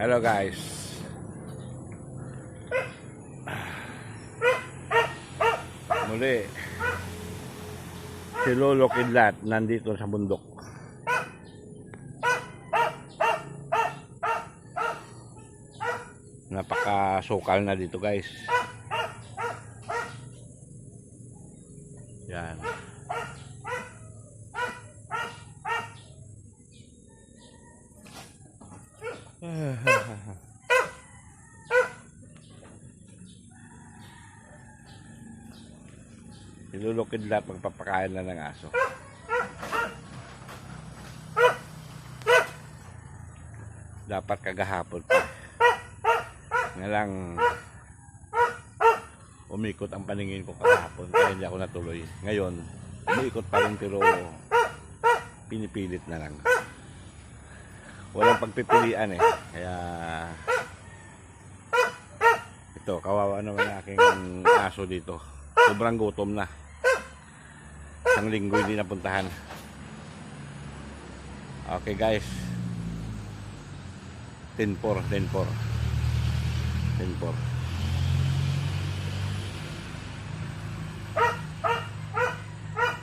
Hello guys. Muli. Si Lolo Kidlat nandito sa bundok. Napaka-sukal na dito guys. Yan. Nilulukid lahat magpapakain na ng aso. Dapat kagahapon pa. Nga lang umikot ang paningin ko kahapon kaya hindi ako natuloy. Ngayon, umikot pa rin pero pinipilit na lang. Walang pagpipilian eh. Kaya ito, kawawa naman ang aking aso dito. Sobrang gutom na. Isang linggo hindi napuntahan. Okay guys. 10-4, 10-4. 10-4.